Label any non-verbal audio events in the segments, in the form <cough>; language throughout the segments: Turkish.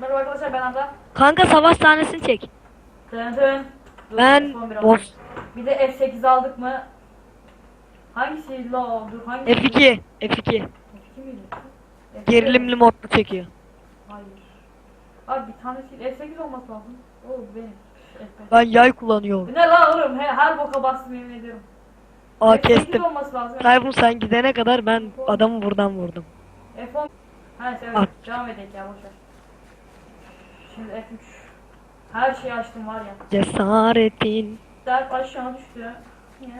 Merhaba arkadaşlar ben Arda. Kanka savaş sahnesini çek. Tın tın. Dur, Ben son bir boss. oldu. Bir de F8 aldık mı? Hangisi la? Dur hangisi? F2. F2. F2 miydi? F2 Gerilimli modda çekiyor. Hayır. Abi bir tanesi F8 olması lazım. O benim. F5. Ben yay kullanıyorum. Bu Ne la oğlum? He, her boka bastım yemin ediyorum. Aa F8 kestim. olması lazım. Tayfun sen gidene kadar ben adamı buradan vurdum. F10. Ha neyse evet. At. Devam edelim ya boşver. Şimdi F3. Her şeyi açtım var ya. Cesaretin. Dert aşağı düştü. Yes.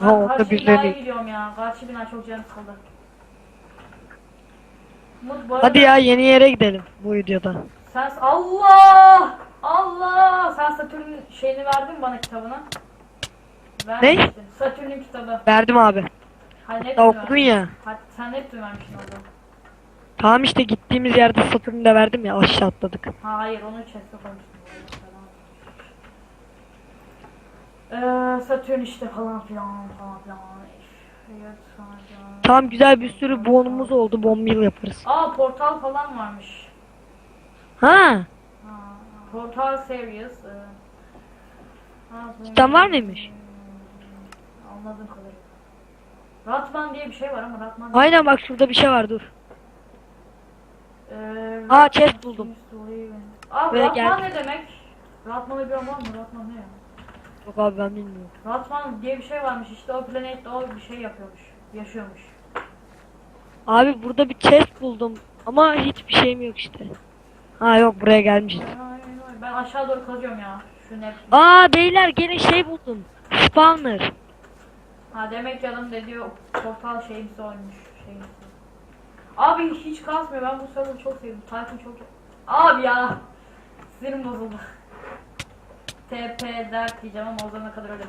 Ben Ha, karşı binaya gidiyorum ya. Karşı bina çok canım sıkıldı. Arada Hadi ya yeni yere gidelim bu videoda. Sen Allah! Allah! Sen Satürn'ün şeyini verdin mi bana kitabını? Vermemiştin. Satürn'ün kitabı. Verdim abi. Hani Ya okudun ya. Hadi sen Neptün vermiştin orada. Tamam işte gittiğimiz yerde Satürn'ü de verdim ya aşağı atladık. Ha hayır onu chest'e koymuştum. Eee Satürn işte falan filan falan filan. Evet, falan filan. Tamam güzel bir sürü bonumuz oldu. Bon meal yaparız. Aa portal falan varmış. Ha? Ha, portal series. e, ha, Cidden var mıymış? Anladım kadarıyla. Ratman diye bir şey var ama Ratman Aynen bak şurada bir şey var dur. Ee, Aa, chest buldum. Abi Ve Ratman gel- ne demek? Ratman'ı bilen var mı? Ratman ne ya? Yok abi ben bilmiyorum. Ratman diye bir şey varmış işte o planette o bir şey yapıyormuş. Yaşıyormuş. Abi burada bir chest buldum. Ama hiçbir şeyim yok işte. Ha yok buraya gelmişiz. Ben aşağı doğru kazıyorum ya. Şu ne? Aa beyler gene şey buldum. Spawner. Ha demek adam dediği o portal şeyimsi oymuş. Şeyimsi. Abi hiç kasmıyor. Ben bu server'ı çok sevdim. Tayfun çok... Abi ya. Sinirim bozuldu. TP dert diyeceğim ama o zamana kadar öyle.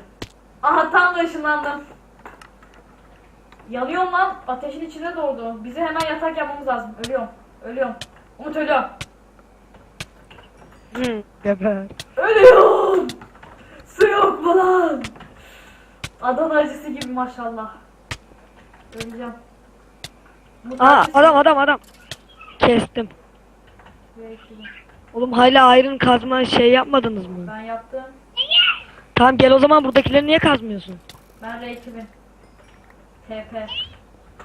Aha tam da ışınlandım. Yanıyorum lan. Ateşin içine doğdu. Bizi hemen yatak yapmamız lazım. Ölüyorum. Ölüyorum. Umut ölüyorum. Geber. Ölüyorum. Su yok mu lan? Adana acısı gibi maşallah. Öleceğim. Aa adam adam adam. Kestim. Oğlum hala iron kazma şey yapmadınız mı? Ben yaptım. Tamam gel o zaman buradakileri niye kazmıyorsun? Ben R2000. TP.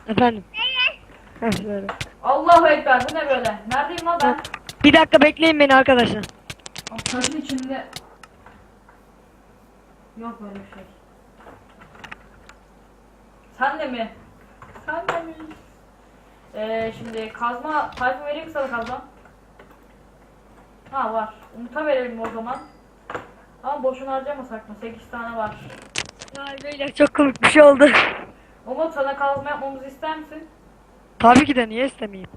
Efendim. Heh. Allahu Ekber bu ne böyle? Neredeyim lan ben? Bir dakika bekleyin beni arkadaşlar. Aa, Taşın içinde. Yok böyle bir şey. Sen de mi? Sen de mi? Ee, şimdi kazma, tayfa vereyim sana kazma? Ha var. Umut'a verelim o zaman. Ama boşuna harcamasak mı? 8 tane var. Ay beyler çok komik bir şey oldu. Umut sana kazma yapmamızı ister misin? Tabii ki de niye istemeyeyim?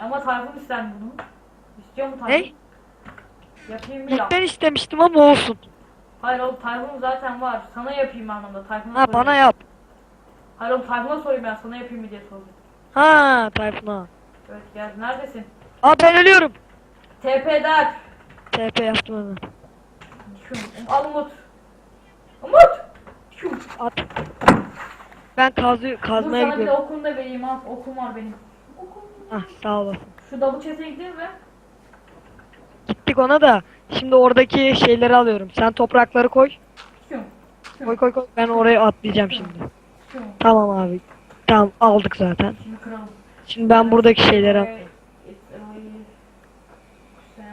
Ama Tayfun ister mi bunu? İstiyor mu Tayfun? Ne? Yapayım İlk ya? ben istemiştim ama olsun. Hayır oğlum Tayfun zaten var. Sana yapayım anlamda. Tayfun'a Ha sorayım. bana yap. Hayır oğlum Tayfun'a sorayım ben sana yapayım mı diye sordum. Ha Tayfun'a. Evet gel. Neredesin? Aa ben ölüyorum. TP der. TP yaptım hemen. Al Umut. Umut! Şum. At. Ben kazı Dur kazmaya sana bir de gidiyorum. okunu da vereyim al. Okum var benim. Okum. Ah sağ olasın. Şu double chest'e gidelim mi? Gittik ona da. Şimdi oradaki şeyleri alıyorum. Sen toprakları koy. Şum. Koy koy koy. Ben oraya atlayacağım şimdi. Şum. Tamam abi. Tamam aldık zaten. Şimdi ben buradaki şeyleri al. It's a- Sen-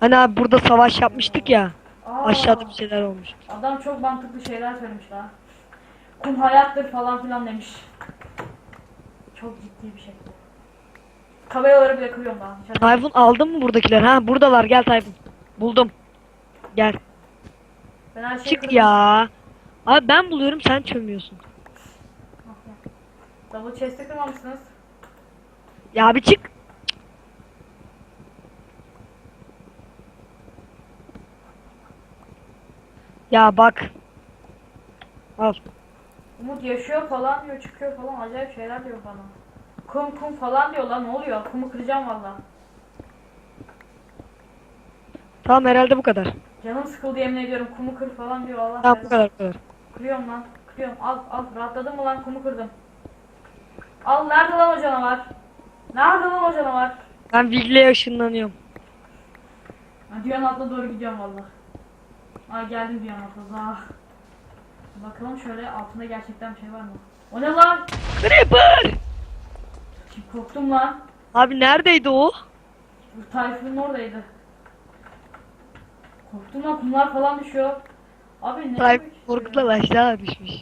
Hani abi burada savaş yapmıştık ya. Aa, Aşağıda bir şeyler olmuş. Adam çok mantıklı şeyler söylemiş lan. Kum hayattır falan filan demiş. Çok ciddi bir şey. Tabelaları bile kırıyorum. Dışarı- Tayfun aldın mı buradakiler? Ha buradalar gel Tayfun. Buldum. Gel. Ben her şeyi Çık kırdım. ya. Abi ben buluyorum sen çömüyorsun. Double chest'i kırmamışsınız. Ya bir çık. Ya bak. Al. Umut yaşıyor falan diyor, çıkıyor falan. Acayip şeyler diyor bana. Kum kum falan diyor lan ne oluyor? Kumu kıracağım valla. Tamam herhalde bu kadar. Canım sıkıldı yemin ediyorum. Kumu kır falan diyor Allah. Tamam bu kadar bu kadar. Kırıyorum lan. Kırıyorum. Al al. Rahatladın mı lan? Kumu kırdım. Al nerede lan o canavar? Nerede lan o canavar? Ben Vigle'ye ışınlanıyorum. Dünyanın altına doğru gidiyorum valla. Ay geldim altına. Ah. Bakalım şöyle altında gerçekten bir şey var mı? O ne lan? Creeper! Korktum lan. Abi neredeydi o? Tayfun'un oradaydı. Korktum lan kumlar falan düşüyor. Abi ne demek korkudan aşağı düşmüş.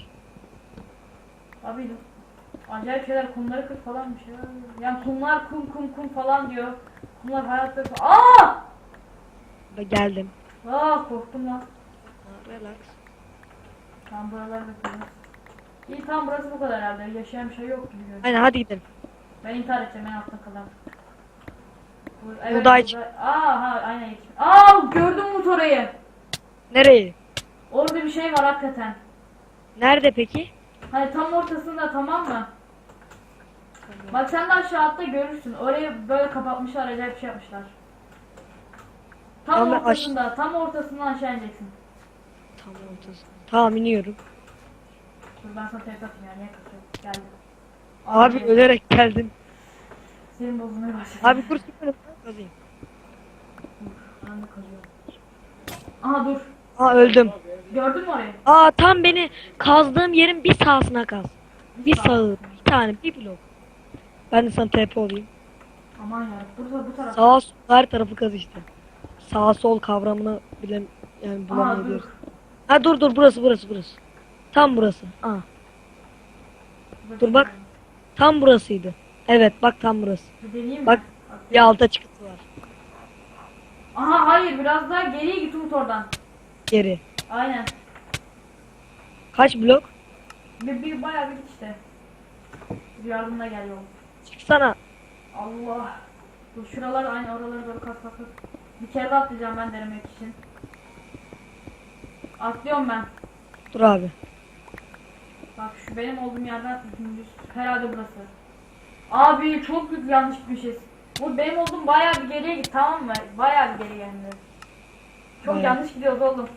Abi acayip şeyler kumları kır falan bir şeyler. Yani kumlar kum kum kum falan diyor. Kumlar hayatta Aa! Ben geldim. Aa korktum lan. Relax. Tam buralarda kalıyoruz. İyi tam burası bu kadar herhalde. Yaşayan bir şey yok gibi görünüyor. Aynen hadi gidelim. Ben intihar edeceğim en altta kalan. Bu, Buğday için. buğday- Aa ha aynen yetişmiş. Aa gördüm Umut orayı. Nereyi? Orada bir şey var hakikaten. Nerede peki? Hani tam ortasında tamam mı? Bak sen de aşağı altta görürsün. Orayı böyle kapatmışlar acayip şey yapmışlar. Tam Ama aş- ortasında, tam ortasından aşağı ineceksin. Tam ortası. Tamam iniyorum. Dur ben sana tepki atayım ya niye kaçıyorsun? Geldim. Abi ölerek geldim. Senin bozulmaya başladı. Abi dur sıkıntı. Kazayım. Ben de kazıyorum. Aha dur. Aa öldüm. Gördün mü orayı? Aa tam beni kazdığım yerin bir sağsına kaz. Bir sağı, bir tane, bir blok. Ben de sana TP olayım. Aman ya. Dur bu taraf. Sağa sol her tarafı kaz işte. Sağ sol kavramını bile yani bulamayabiliyoruz. Ha dur dur burası burası burası. Tam burası. Aa, Dur bak. tam burasıydı. Evet bak tam burası. Deneyeyim mi? Bak. Bir alta çıkıntı var. Aha hayır biraz daha geriye git Umut oradan. Geri. Aynen. Kaç blok? Bir, bir bayağı bir git işte. Bir yardımla gel yol. Çıksana. Allah. Dur şuralar aynı oraları doğru kas kas kas. Bir kere daha atlayacağım ben denemek için. Atlıyorum ben. Dur abi. Bak şu benim olduğum yerden dümdüz. Herhalde burası. Abi çok büyük yanlış bir şey. Bu benim olduğum bayağı bir geriye git tamam mı? Bayağı bir geri geldi. Çok Bayağı. yanlış gidiyoruz oğlum.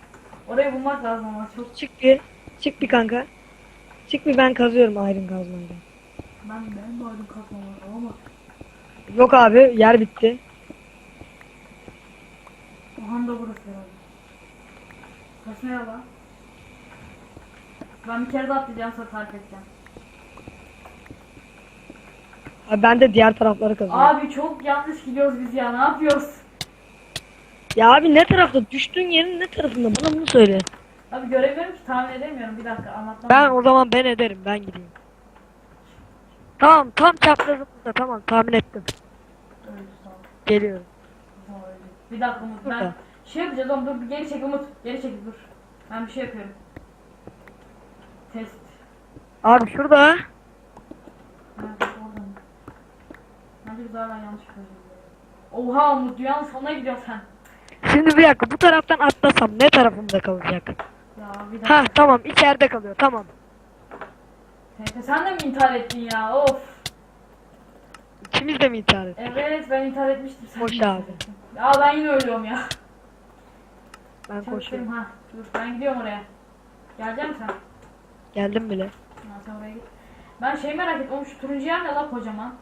Orayı bulmak lazım ama çok. Çık bir. Çık bir kanka. Çık bir ben kazıyorum ayrım kazmayla. Ben ben vardım kalkmam ama. Yok abi yer bitti. Aha da burası herhalde. Burası ne lan? Ben bir kere daha atlayacağım sonra tarif edeceğim. Abi ben de diğer tarafları kazıyorum. Abi çok yanlış gidiyoruz biz ya ne yapıyoruz? Ya abi ne tarafta? Düştüğün yerin ne tarafında? Bana bunu söyle. Abi göremiyorum ki tahmin edemiyorum bir dakika anlatmam. Ben o zaman ben ederim. Ben gideyim. Tamam tam çaprazımızda tamam tahmin ettim. Geliyorum. Bir dakika Umut ben Burada. şey yapacağız oğlum dur bir geri çek Umut. Geri çek dur. Ben bir şey yapıyorum. Test. Abi şurada. Nerede orada mı? Bence biz hala yanlış yapıyoruz. Oha Umut dünyanın sonuna gidiyorsun sen. Şimdi bir dakika bu taraftan atlasam ne tarafımda kalacak? Ya bir dakika. Ha tamam içeride kalıyor tamam. Sen de mi intihar ettin ya? Of. İkimiz de mi intihar ettik? Evet ben intihar etmiştim. Sen Boş de intihar abi. ettin. Ya ben yine ölüyorum ya. Ben koşuyorum. ha. Dur ben gidiyorum oraya. Gelecek misin sen? Geldim bile. Ha, sen oraya git. Ben şey merak ettim. Oğlum şu turuncu yer ne lan kocaman?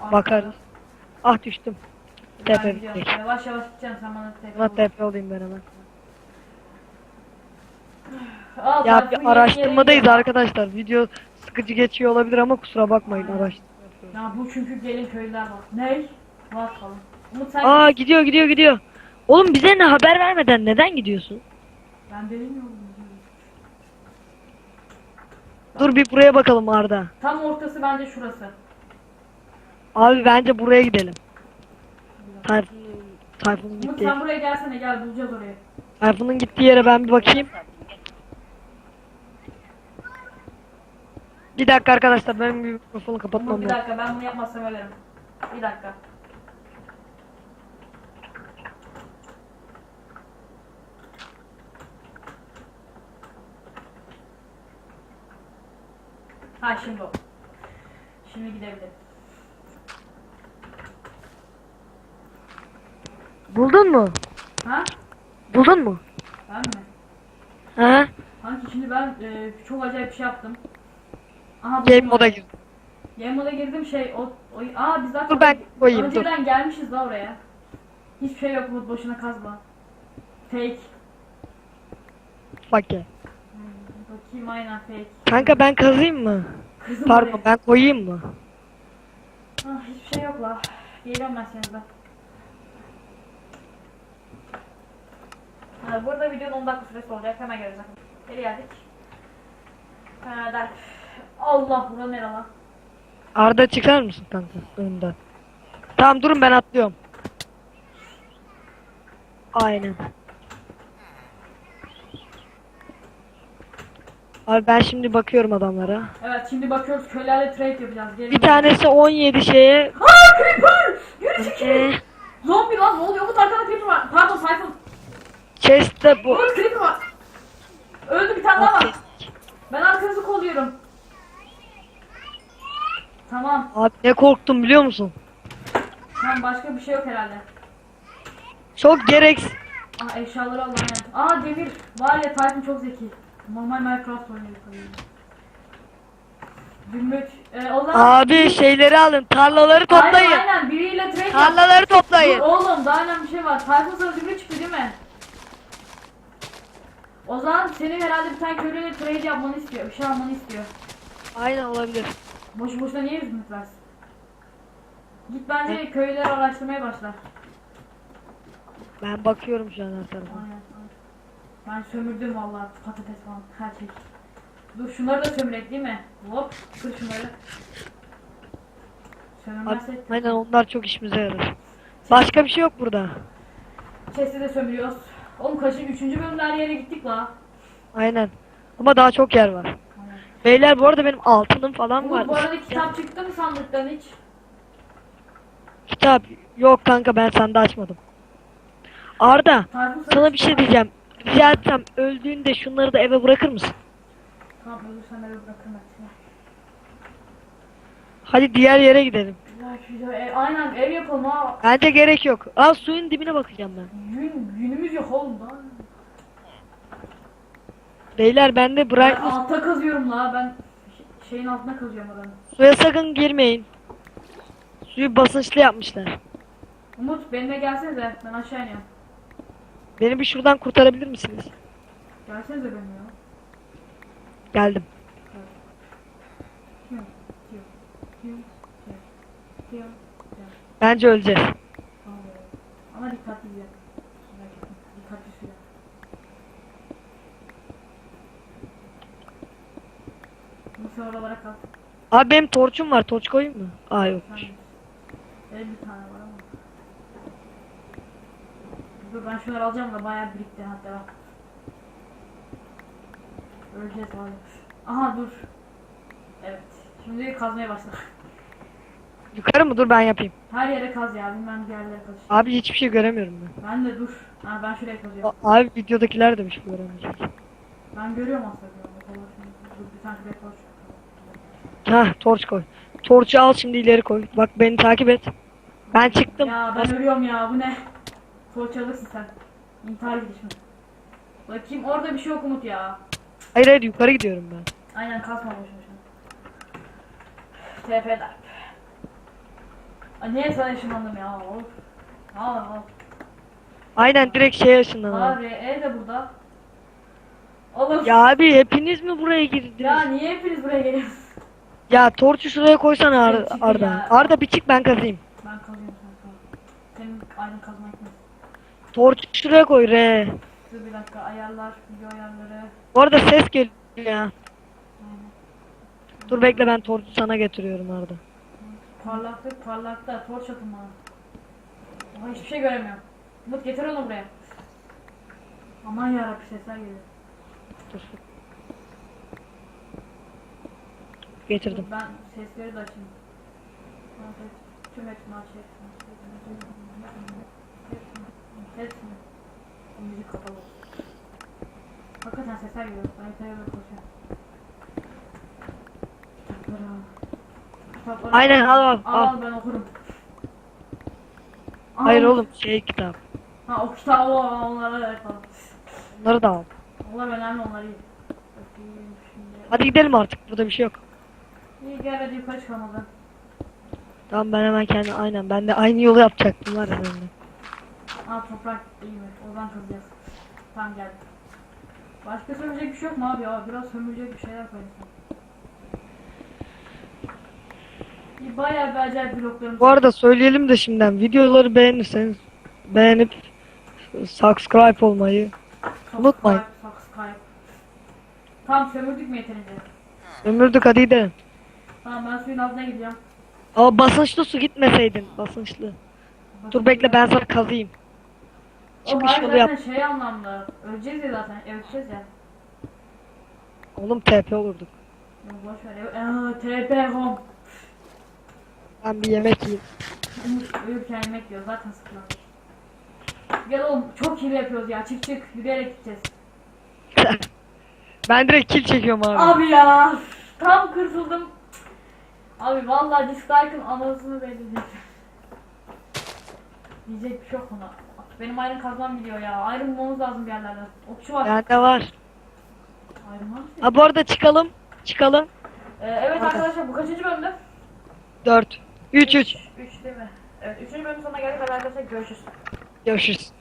Arkada. Bakarız. Ah düştüm. Ben Tepe gidiyorum. Yavaş yavaş gideceğim sen bana tepe bul. TP olayım ben hemen. Aa, Ya bir araştırmadayız arkadaşlar. Video sıkıcı geçiyor olabilir ama kusura bakmayın araştırma yapıyoruz. Ya bu çünkü gelin köylüler var. Ney? Var falan. Umut sen Aa gidiyor gidiyor gidiyor. Oğlum bize ne haber vermeden neden gidiyorsun? Ben bilmiyorum. Dur bir buraya bakalım Arda. Tam ortası bence şurası. Abi bence buraya gidelim. Tayfun'un Tayfun'un Umut gittiği, sen buraya gelsene gel bulacağız orayı. Tayfun'un gittiği yere ben bir bakayım. Bir dakika arkadaşlar ben mikrofonu kapatmam Umut bir lazım. dakika ben bunu yapmazsam ölürüm. Bir dakika. Ha şimdi o. Şimdi gidebilirim. Buldun mu? Ha? Buldun mu? Ben mi? Ha? Kanki şimdi ben e, çok acayip bir şey yaptım. Aha Game moda girdim. Game moda girdim şey o, o aa biz zaten Dur ben koyayım dur. önceden gelmişiz la oraya. Hiçbir şey yok Umut boşuna kazma. Fake. Bak ya. Hmm, bakayım aynen fake. Kanka ben kazayım mı? Kızım Pardon oraya. ben koyayım mı? Ah, hiçbir şey yok la. Geliyorum ben seninle. Ha, burada videonun 10 dakika süresi olacak. Hemen geleceğim. Geri geldik. Ha, der. Allah bura nere lan? Arda çıkar mısın kanka önden? Tamam durun ben atlıyorum. Aynen. Abi ben şimdi bakıyorum adamlara. Evet şimdi bakıyoruz köylerle trade yapacağız. Gelin. Bir tanesi 17 şeye Aa creeper! Yürü çekil. e, Zombi lan ne oluyor? Umut arkada creeper var. Pardon Sayfın. chest'te bu. Umut creeper var. Öldü bir tane daha var. Ben arkanızı kolluyorum. Tamam. Abi ne korktum biliyor musun? Tamam başka bir şey yok herhalde. Çok gereksiz. Aa eşyaları Allah'ın emanet. Aa demir. Var ya Tayfun çok zeki. Normal Minecraft oynuyor. Gümrük. Ee, o zaman... Abi şeyleri alın, tarlaları toplayın. Aynen aynen biriyle trade yap. Tarlaları Dur toplayın. oğlum daha önemli bir şey var. Tayfun sana zümrüt çıktı değil mi? O zaman senin herhalde bir tane köylüyle trade yapmanı istiyor. Bir şey almanı istiyor. Aynen olabilir. Boşu boşuna niye zümrüt versin? Git bence köyleri araştırmaya başla. Ben bakıyorum şu an her tarafa. Aynen. Ben sömürdüm vallahi patates falan her şey. Dur şunları da sömürek değil mi? Hop kır şunları. Sömürmezsek aynen onlar çok işimize yarar. Başka bir şey yok burada. chest'i de sömürüyoruz. Oğlum kaçın üçüncü bölümde her yere gittik la. Aynen. Ama daha çok yer var. Beyler bu arada benim altınım falan Umut bu var. arada kitap çıktı mı sandıktan hiç? Kitap yok kanka ben sende açmadım. Arda Tayfun sana bir şey diyeceğim. Rica etsem öldüğünde şunları da eve bırakır mısın? Tamam ölürsen eve bırakırım ben seni. Hadi diğer yere gidelim. Ya şu e, aynen ev yapalım ha. Bence gerek yok. Aa suyun dibine bakacağım ben. Gün, günümüz yok oğlum da. Beyler ben de Ben brightness altta kazıyorum la ben ş- şeyin altına kazıyorum adamı. suya sakın girmeyin. Suyu basınçlı yapmışlar. Umut benimle gelsenize ben aşağı iniyorum. Beni bir şuradan kurtarabilir misiniz? Gelsenize benimle ya. Geldim. Bence öleceğiz. Tamam. Ama dikkatli gidelim. Merak etme, Dikkatli. Umut sen oralara kal. Abi benim torçum var. Torç koyayım mı? Aa yok. Benim bir tane var ama. Dur ben şunları alacağım da bayağı birikti hatta. Öleceğiz abi. Aha dur. Evet. Şimdi kazmaya başla. Yukarı mı? Dur ben yapayım. Her yere kaz ya. Ben diğer yerlere kaz. Abi hiçbir şey göremiyorum ben. Ben de dur. Ha ben şuraya kazıyorum. A- Abi videodakiler de bir şey göremeyecek. Ben görüyorum aslında. Dur bir tane şuraya koy. Hah torç koy. Torçu al şimdi ileri koy. Bak beni takip et. Ben çıktım. Ya ben ölüyorum ya. Bu ne? Torç alırsın sen. İntihar gidişimi. Bakayım orada bir şey yok Umut ya. Hayır hayır yukarı gidiyorum ben. Aynen boşuna şu an. TP darp. Ay niye sana ışınlandım ya? Of. Al al. Aynen direkt şeye ışınlanalım. Abi E de burada. Oğlum. Ya abi hepiniz mi buraya girdiniz? Ya, niye hepiniz buraya geliyorsunuz? Torçu şuraya koysana Ar- Arda. ya. Arda bir çık ben kazayım. Ben kazıyorum sen kaz. Senin ayrın kazma etmez. Torçu şuraya koy re. Dur bir dakika ayarlar, video ayarları. Bu arada ses geliyor ya. Aynen. Dur bekle ben torçu sana getiriyorum Arda. Parlaklık parlakta torç atın bana. Ama hiçbir şey göremiyorum. Umut getir onu buraya. Aman yarabbim sesler geliyor. Dur. Getirdim. Ben sesleri de açayım. Ben Tüm hepsini aç hepsini. Hepsini. Müzik kapalı. Hakikaten sesler geliyor. Ben doğru koşuyorum. Kitapları al. Kitapları Aynen, al, al, Al al. ben okurum. Al. Hayır oğlum şey kitap. Ha o kitabı o onlara evet al. Bunları da al. Onlar önemli onlar iyi. Hadi gidelim artık. Burada bir şey yok. İyi gel hadi yukarı çıkalım. Tamam ben hemen kendi aynen ben de aynı yolu yapacaktım var ya ben de. Aa toprak iyi mi? O zaman kıracağız. Tamam geldi. Başka söyleyecek bir şey yok mu abi ya? Biraz sömürecek bir şeyler koyalım. İyi bayağı bir acayip bloklarımız Bu arada söyleyelim de şimdiden videoları beğenirseniz beğenip subscribe olmayı unutmayın. Subscribe, subscribe. Tamam sömürdük mü yeterince? ömürdük hadi gidelim. Tamam ben suyun altına gideceğim. Ama basınçlı su gitmeseydin basınçlı. Dur bekle ben sana kazıyım. O Çıkış hayır yolu yap. zaten şey anlamda. Öleceğiz ya zaten. Öleceğiz ya. Oğlum TP olurduk. Ya boş ver. Eee TP home. Ben bir yemek yiyeyim. Umut uyurken yemek yiyor zaten sıkıntı. Gel oğlum çok iyi yapıyoruz ya çık çık yürüyerek gideceğiz. <laughs> ben direkt kill çekiyorum abi. Abi ya tam kırıldım. Abi vallahi dislike'ın anasını belirledim. Diyecek bir şey yok ona. Benim ayrım kazmam gidiyor ya. Ayrım bulmamız lazım bir yerlerden. Okçu var. Bende var. Ayrım var mı? Ha bu arada çıkalım. Çıkalım. Ee, evet Hadi. arkadaşlar bu kaçıncı bölümdü? 4 3 3 3 değil mi? Evet 3. bölüm sonuna geldik Hadi arkadaşlar görüşürüz. Görüşürüz.